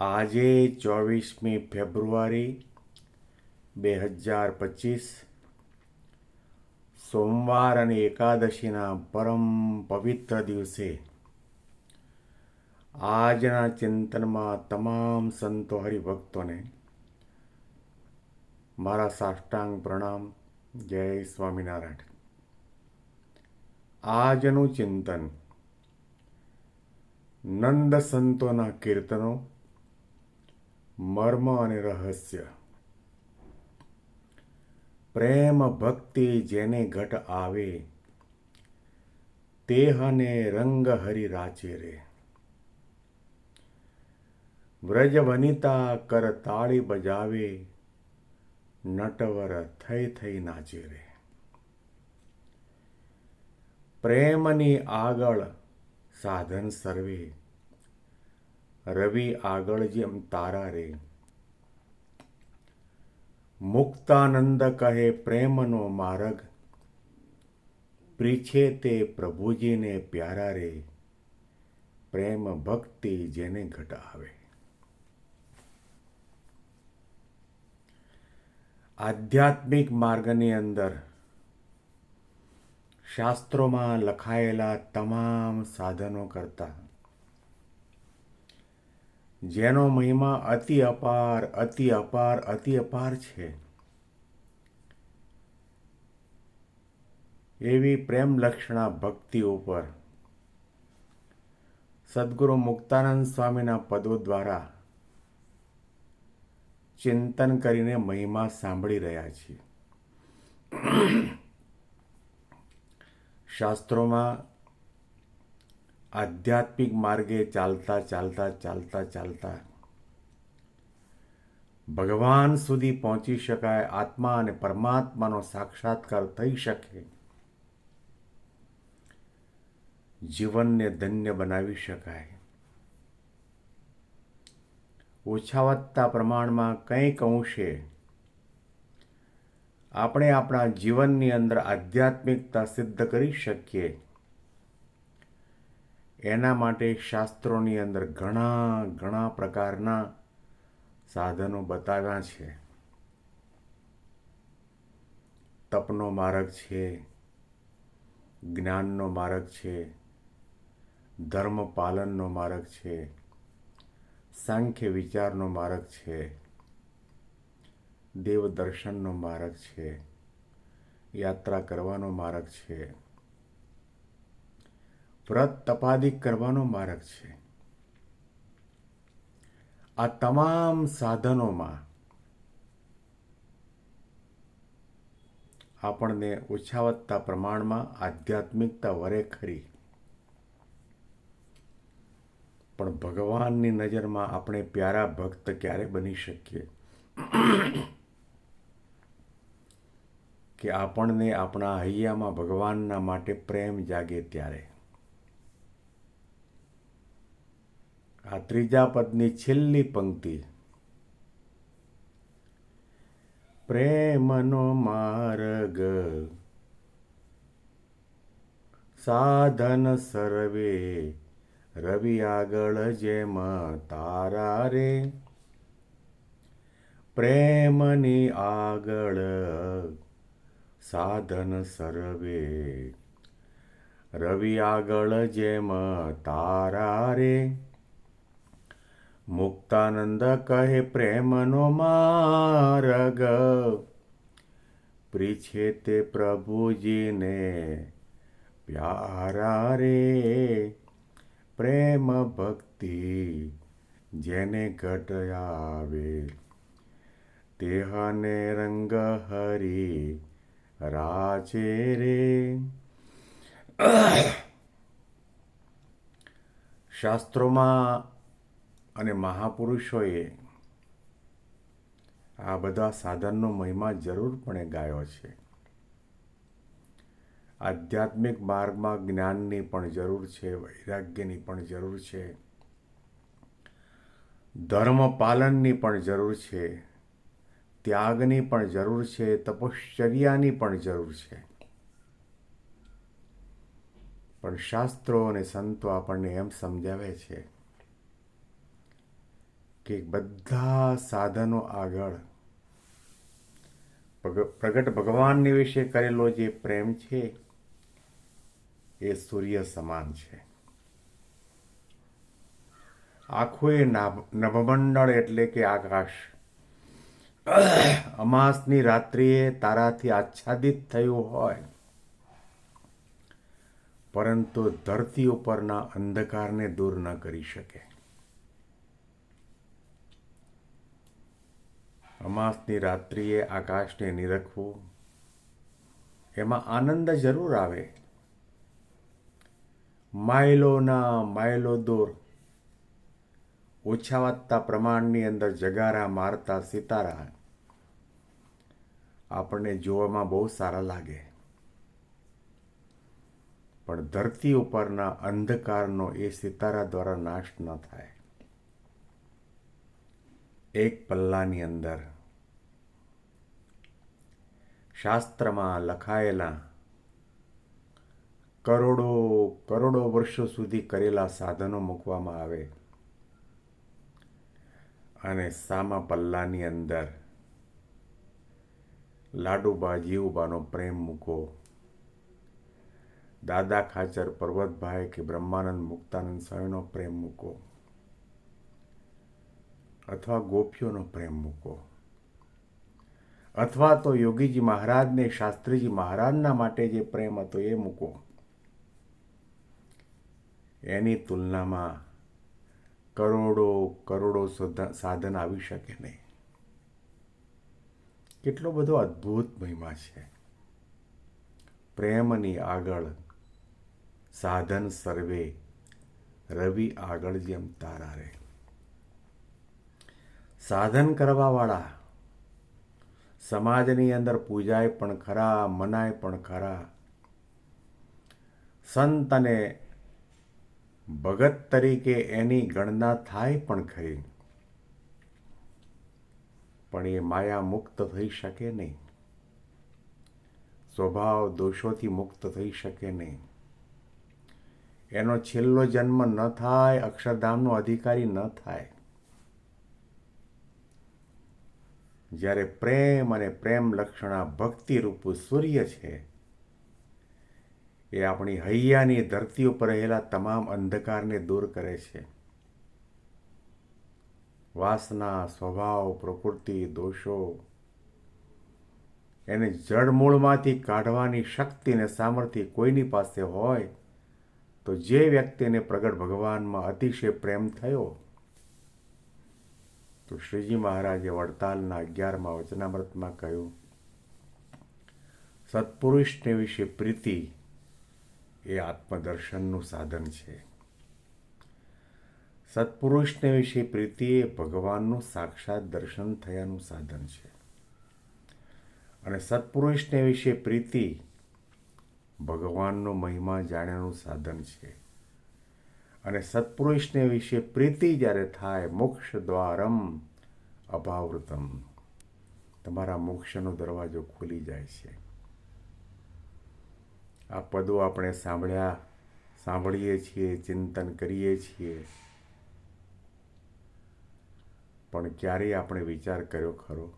આજે ચોવીસમી ફેબ્રુઆરી બે હજાર પચીસ, સોમવાર અને એકાદશીના પરમ પવિત્ર દિવસે. આજના ચિંતનમાં તમામ સંતો હરિભક્તોને મારા સાષ્ટાંગ પ્રણામ. જય સ્વામિનારાયણ. આજનું ચિંતન નંદ સંતોના કીર્તનો મર્મ અને રહસ્ય પ્રેમ ભક્તિ જેને ઘટ આવે તેહને રંગ હરી રાચે રે વ્રજ વનિતા કર તાળી બજાવે નટવર થઈ થઈ નાચે રે પ્રેમની આગળ સાધન સર્વે રવિ આગળ જેમ તારા રે. મુક્તાનંદ કહે પ્રેમનો માર્ગ, પ્રીછે તે પ્રભુજીને પ્યારા રે. પ્રેમ ભક્તિ જેને ઘટ આવે. આધ્યાત્મિક માર્ગની અંદર શાસ્ત્રોમાં લખાયેલા તમામ સાધનો કરતા જેનો મહિમા અતિ અપાર અતિ અપાર અતિ અપાર છે. એવી પ્રેમ લક્ષણા ભક્તિ ઉપર સદગુરુ મુક્તાનંદ સ્વામીના પદો દ્વારા ચિંતન કરીને મહિમા સાંભળી રહ્યા છીએ. શાસ્ત્રોમાં આધ્યાત્મિક માર્ગે ચાલતા ચાલતા ચાલતા ચાલતા. ભગવાન સુધી પહોંચી શકાય આત્મા અને પરમાત્માનો સાક્ષાત્કાર થઈ શકે. જીવનને ધન્ય બનાવી શકાય. ઓછા વધતા પ્રમાણમાં કંઈક અંશે આપણે આપણા જીવનની અંદર આધ્યાત્મિકતા સિદ્ધ કરી શકીએ. એના માટે શાસ્ત્રોની અંદર ઘણા ઘણા પ્રકારના સાધનો બતાવ્યા છે. તપનો માર્ગ છે, જ્ઞાનનો માર્ગ છે ધર્મ પાલનનો માર્ગ છે, સાંખ્ય વિચારનો માર્ગ છે, દેવદર્શનનો માર્ગ છે, યાત્રા કરવાનો માર્ગ છે. વ્રત તપાદી કરવાનો માર્ગ છે. આ તમામ સાધનોમાં આપણને ઓછા વધતા પ્રમાણમાં આધ્યાત્મિકતા વરે ખરી. પણ ભગવાનની નજરમાં આપણે પ્યારા ભક્ત ક્યારે બની શકીએ? કે આપણને આપણા હૈયામાં ભગવાનના માટે પ્રેમ જાગે ત્યારે? આ ત્રીજા પદની છેલ્લી પંક્તિ. પ્રેમનો માર્ગ. સાધન સર્વે. રવિ આગળ જેમ તારા રે. પ્રેમની આગળ. સાધન સર્વે. રવિ આગળ જેમ તારા રે. મુક્તાનંદ કહે, પ્રેમનો માર્ગ પ્રીછે તે પ્રભુજીને પ્યારા રે. પ્રેમ ભક્તિ જેને ઘટ આવે તેહને રંગ હરી રાચે રે. શાસ્ત્રોમાં અને મહાપુરુષોએ આ બધા સાધનનો મહિમા જરૂરપણે ગાયો છે. આધ્યાત્મિક માર્ગમાં જ્ઞાનની પણ જરૂર છે, વૈરાગ્યની પણ જરૂર છે. ધર્મ પાલનની પણ જરૂર છે. ત્યાગની પણ જરૂર છે, તપશ્ચર્યાની પણ જરૂર છે. પણ શાસ્ત્રો અને સંતો આપણને એમ સમજાવે છે કે બધા સાધનો આગળ પ્રગટ ભગવાનની વિશે કરેલો જે પ્રેમ છે, એ સૂર્ય સમાન છે. આખું એ નાભ- નભમંડળ એટલે કે આકાશ. અમાસની રાત્રિએ તારાથી આચ્છાદિત થયું હોય. પરંતુ ધરતી ઉપરના અંધકારને દૂર ન કરી શકે. અમાસની રાત્રિએ આકાશને નિરખવું, એમાં આનંદ જરૂર આવે. માઇલોના માઇલો દૂર, ઓછા વાતતા પ્રમાણની અંદર જગારા મારતા સિતારા. આપણને જોવામાં બહુ સારા લાગે. પણ ધરતી ઉપરના અંધકારનો એ સિતારા દ્વારા નાશ ન થાય. એક પલ્લાની અંદર શાસ્ત્રમાં લખાયેલા કરોડો કરોડો વર્ષો સુધી કરેલા સાધનો મૂકવામાં આવે. અને સામા પલ્લાની અંદર લાડુબા જીવબાનો પ્રેમ મૂકો. દાદા ખાચર પર્વતભાઈ કે બ્રહ્માનંદ મુક્તાનંદ સ્વામીનો પ્રેમ મૂકો. અથવા ગોપીઓનો પ્રેમ મૂકો. અથવા તો યોગીજી મહારાજને શાસ્ત્રીજી મહારાજના માટે જે પ્રેમ હતો એ મૂકો એની તુલનામાં કરોડો કરોડો સુધા- સાધન આવી શકે નહીં. કેટલો બધો અદ્ભુત મહિમા છે. પ્રેમની આગળ સાધન સર્વે, રવિ આગળ જેમ તારા રે સાધન કરવાવાળા સમાજની અંદર પૂજાય પણ ખરા, મનાય પણ ખરા. સંત અને ભગત તરીકે એની ગણના થાય પણ ખરી. પણ એ માયા મુક્ત થઈ શકે નહીં. સ્વભાવ દોષોથી મુક્ત થઈ શકે નહીં. એનો છેલ્લો જન્મ ન થાય, અક્ષરધામનો અધિકારી ન થાય. જ્યારે પ્રેમ અને પ્રેમ લક્ષણા ભક્તિ રૂપ સૂર્ય છે, એ આપણી હૈયાની ધરતી ઉપર રહેલા તમામ અંધકારને દૂર કરે છે. વાસના, સ્વભાવ, પ્રકૃતિ, દોષો એને જળમૂળમાંથી કાઢવાની શક્તિ અને સામર્થ્ય કોઈની પાસે હોય તો જે વ્યક્તિને પ્રગટ ભગવાનમાં અતિશય પ્રેમ થયો તો શ્રીજી મહારાજે વડતાલના અગિયારમાં વચનામૃતમાં કહ્યું, સત્પુરુષને વિશે પ્રીતિ એ આત્મદર્શનનું સાધન છે. સત્પુરુષને વિશે પ્રીતિ એ ભગવાનનું સાક્ષાત દર્શન થયાનું સાધન છે. અને સત્પુરુષને વિશે પ્રીતિ ભગવાનનો મહિમા જાણ્યાનું સાધન છે. અને સત્પુરુષને વિશે પ્રીતિ જ્યારે થાય, મોક્ષ દ્વારમ અભાવૃતમ. તમારા મોક્ષનો દરવાજો ખુલી જાય છે. આ પદો આપણે સાંભળ્યા, સાંભળીએ છીએ, ચિંતન કરીએ છીએ. પણ ક્યારેય આપણે વિચાર કર્યો ખરો?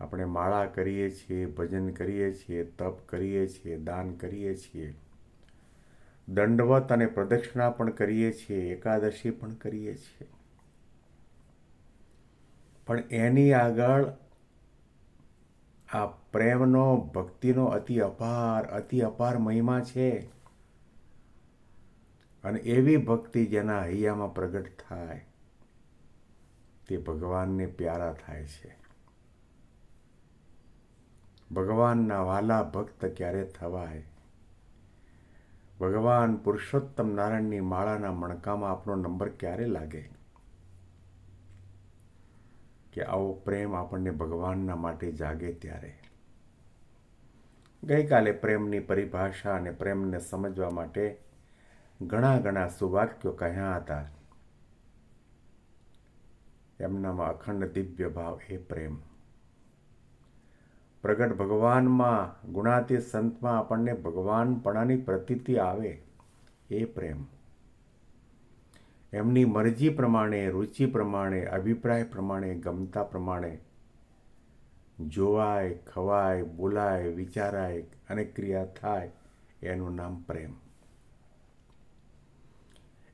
આપણે માળા કરીએ છીએ, ભજન કરીએ છીએ, તપ કરીએ છીએ, દાન કરીએ છીએ. દંડવત અને પ્રદક્ષિણા પણ કરીએ છીએ, એકાદશી પણ કરીએ છીએ. પણ એની આગળ આ પ્રેમનો, ભક્તિનો અતિ અપાર અતિ અપાર મહિમા છે. અને એવી ભક્તિ જેના હૈયામાં પ્રગટ થાય, તે ભગવાનને પ્યારા થાય છે. ભગવાનના વાલા ભક્ત ક્યારે થવાય? ભગવાન પુરુષોત્તમ નારાયણની માળાના મણકામાં આપણો નંબર ક્યારે લાગે? કે આવો પ્રેમ આપણને ભગવાનના માટે જાગે ત્યારે? ગઈકાલે પ્રેમની પરિભાષા અને પ્રેમને સમજવા માટે ઘણા ઘણા સુવાક્યો કહ્યા હતા. એમનામાં અખંડ દિવ્ય ભાવ એ પ્રેમ. પ્રગટ ભગવાનમાં, ગુણાતીત સંતમાં આપણને ભગવાનપણાની પ્રતીતિ આવે એ પ્રેમ. એમની મરજી પ્રમાણે, રુચિ પ્રમાણે, અભિપ્રાય પ્રમાણે, ગમતા પ્રમાણે જોવાય, ખવાય, બોલાય, વિચારાય અને ક્રિયા થાય એનું નામ પ્રેમ.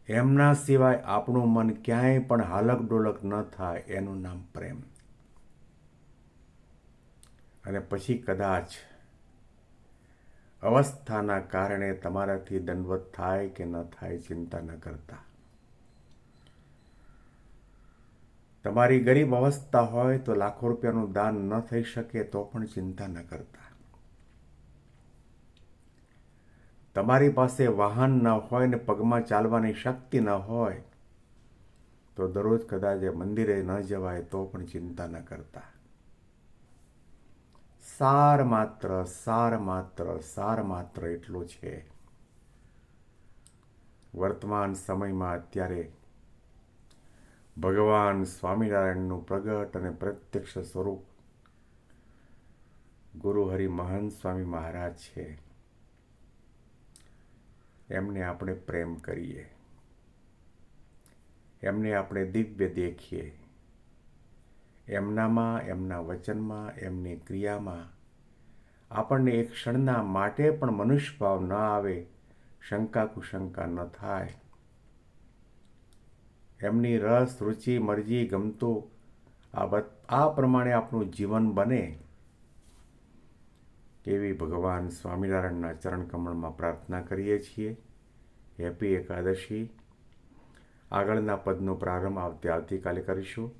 એમના સિવાય આપણું મન ક્યાંય પણ હાલક ડોલક ન થાય એનું નામ પ્રેમ. અને પછી કદાચ અવસ્થાના કારણે તમારાથી દંડવત થાય કે ન થાય ચિંતા ન કરતા. તમારી ગરીબ અવસ્થા હોય તો લાખો રૂપિયાનું દાન ન થઈ શકે તો પણ ચિંતા ન કરતા. તમારી પાસે વાહન ન હોય ને પગમાં ચાલવાની શક્તિ ન હોય તો દરરોજ કદાચ મંદિરે ન જવાય તો પણ ચિંતા ન કરતા. સાર માત્ર સાર માત્ર સાર માત્ર એટલો છે વર્તમાન સમયમાં અત્યારે ભગવાન સ્વામિનારાયણનું પ્રગટ અને પ્રત્યક્ષ સ્વરૂપ ગુરુ હરિ મહાન સ્વામી મહારાજ છે. એમને આપણે પ્રેમ કરીએ. એમને આપણે દિવ્ય દેખીએ. એમનામાં, એમના વચનમાં, એમની ક્રિયામાં. આપણને એક ક્ષણના માટે પણ મનુષ્ય ભાવ ન આવે શંકા કુશંકા ન થાય. એમની રસ, રુચિ, મરજી, ગમતું આ આ પ્રમાણે આપણું જીવન બને. એવી ભગવાન સ્વામિનારાયણના ચરણ કમળમાં પ્રાર્થના કરીએ છીએ. હેપી એકાદશી. આગળના પદનો પ્રારંભ આવતી આવતીકાલે કરીશું.